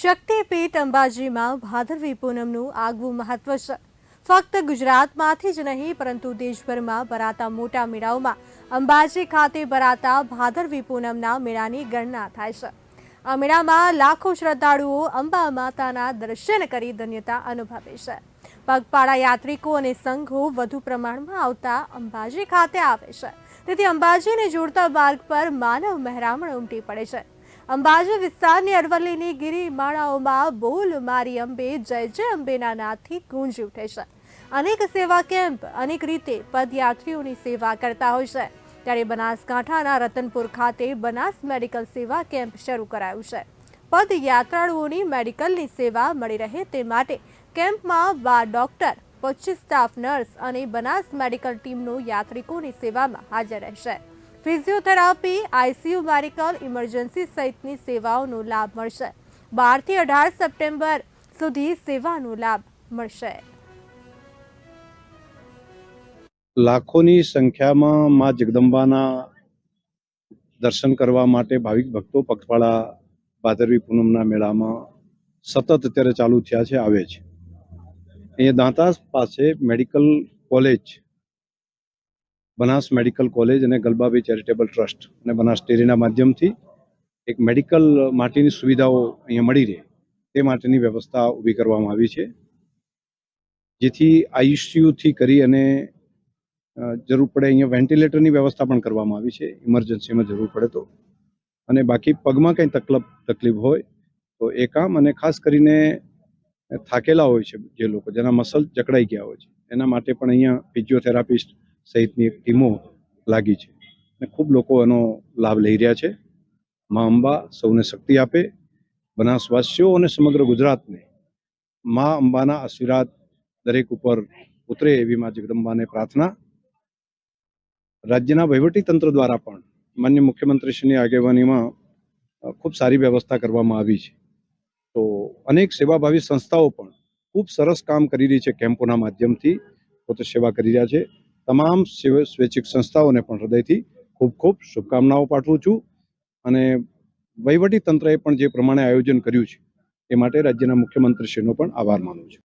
શક્તિપીઠ અંબાજીમાં ભાદરવી પૂનમનું આગવું મહત્વ છે ફક્ત ગુજરાતમાંથી જ નહીં, પરંતુ દેશભરમાં ભરાતા મોટા મેળાઓમાં અંબાજી ખાતે ભરાતા ભાદરવી પૂનમના મેળાની ગણના થાય છે. આ મેળામાં લાખો શ્રદ્ધાળુઓ અંબા માતાના દર્શન કરી ધન્યતા અનુભવે છે. પગપાળા યાત્રિકો અને સંઘો વધુ પ્રમાણમાં આવતા અંબાજી ખાતે આવે છે. તેથી અંબાજીને જોડતા માર્ગ પર માનવ મહેરામણ ઉમટી પડે છે. અંબાજી વિસ્તારની અરવલ્લીની ગિરિમાળાઓમાં બોલ મારી અંબે, જય જય અંબેના નાદથી ગુંજી ઉઠે છે. અનેક સેવા કેમ્પ, અનેક રીતે પદયાત્રીઓની સેવા કરતા હોય છે. ત્યારે બનાસકાંઠાના રતનપુર ખાતે બનાસ મેડિકલ સેવા કેમ્પ શરૂ કરાયું છે. પદયાત્રાળુઓની મેડિકલની સેવા મળી રહે તે માટે કેમ્પમાં બાર ડોક્ટર, પચીસ સ્ટાફ નર્સ અને બનાસ મેડિકલ ટીમનો યાત્રિકોની સેવામાં હાજર રહેશે. ફિઝિયોથેરાપી, આઈસીયુ, મેડિકલ ઇમરજન્સી સહિતની સેવાઓનો લાભ મળશે. બારથી અઢાર સપ્ટેમ્બર સુધી સેવાનો લાભ મળશે. લાખોની સંખ્યામાં મા જગદંબાના દર્શન કરવા માટે ભાવિક ભક્તો પગપાળા ભાદરવી પૂનમના મેળામાં સતત અત્યારે ચાલુ થયા છે, આવે છે. અહીંયા દાંતા પાસે medical college Banas medical college અને ગલબાબી ચેરિટેબલ ટ્રસ્ટ અને બનાસ ડેરીના માધ્યમથી એક મેડિકલ માટેની સુવિધાઓ અહીંયા મળી રહે, તે માટેની વ્યવસ્થા ઊભી કરવામાં આવી છે. જેથી આઈસીયુથી કરી અને જરૂર પડે અહીંયા વેન્ટિલેટરની વ્યવસ્થા પણ કરવામાં આવી છે, ઇમરજન્સીમાં જરૂર પડે તો. અને બાકી પગમાં કંઈ તકલીફ તકલીફ હોય તો એ કામ અને ખાસ કરીને થાકેલા હોય છે જે લોકો, જેના મસલ જકડાઈ ગયા હોય છે, એના માટે પણ અહીંયા ફિઝિયોથેરાપિસ્ટ સહિતની એક ટીમો લાગી છે. અને ખૂબ લોકો એનો લાભ લઈ રહ્યા છે. મા અંબા સૌને શક્તિ આપે. બનાસવાસીઓ અને સમગ્ર ગુજરાતને મા અંબાના આશીર્વાદ દરેક ઉપર ઉતરે એવી મા જગદંબાને પ્રાર્થના. રાજ્યના વહીવટી તંત્ર દ્વારા પણ માન્ય મુખ્યમંત્રીશ્રીની આગેવાનીમાં ખૂબ સારી વ્યવસ્થા કરવામાં આવી છે. તો અનેક સેવાભાવી સંસ્થાઓ પણ ખૂબ સરસ કામ કરી રહી છે કેમ્પોના માધ્યમથી. પોતે સેવા કરી રહ્યા છે. તમામ સેવ- સ્વૈચ્છિક સંસ્થાઓને પણ હૃદયથી ખૂબ ખૂબ શુભકામનાઓ પાઠવું છું અને વહીવટી તંત્રએ પણ જે પ્રમાણે આયોજન કર્યું છે, એ માટે રાજ્યના મુખ્યમંત્રીશ્રીનો પણ આભાર માનું છું.